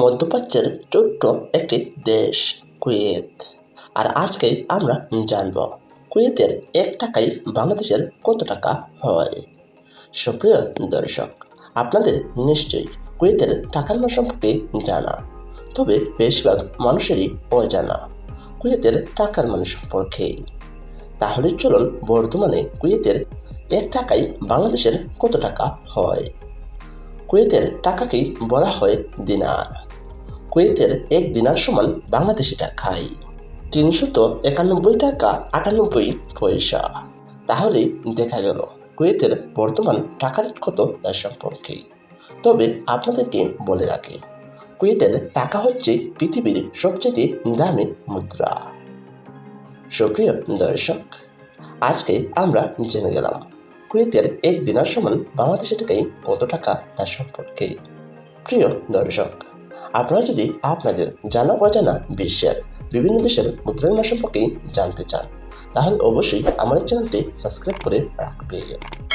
মধ্যপ্রাচ্যের ছোট্ট একটি দেশ, কুয়েত। আর আজকে আমরা জানব, কুয়েতের এক টাকায় বাংলাদেশের কত টাকা হয়? সুপ্রিয় দর্শক, আপনাদের নিশ্চয়ই কুয়েতের টাকার মান সম্পর্কে জানা, তবে বেশিরভাগ মানুষেরই অজানা। কুয়েতের টাকার মান সম্পর্কে। তাহলে চলুন বর্তমানে কুয়েতের এক টাকায় বাংলাদেশের কত টাকা হয়? কুয়েতের টাকাকেই বলা হয় দিনার। কুয়েতের এক দিনার সমান বাংলাদেশি টাকায় তিনশত একানব্বই টাকা আটানব্বই পয়সা। তাহলেই দেখা গেল, কুয়েতের বর্তমান টাকার কত তার সম্পর্কে। তবে আপনাদেরকে বলে রাখি, কুয়েতের টাকা হচ্ছে পৃথিবীর সবচেয়ে দামি মুদ্রা। সুপ্রিয় দর্শক, আজকে আমরা জেনে গেলাম, কুয়েতের এক দিনার সমান বাংলাদেশি টাকায় কত টাকা তার সম্পর্কে। প্রিয় দর্শক আপনারা যদি আপনাদের জানা অজানা বিশ্বের বিভিন্ন দেশের মুদ্রার সম্পর্কে জানতে চান, তাহলে অবশ্যই আমাদের চ্যানেলটি সাবস্ক্রাইব করে রাখবেন।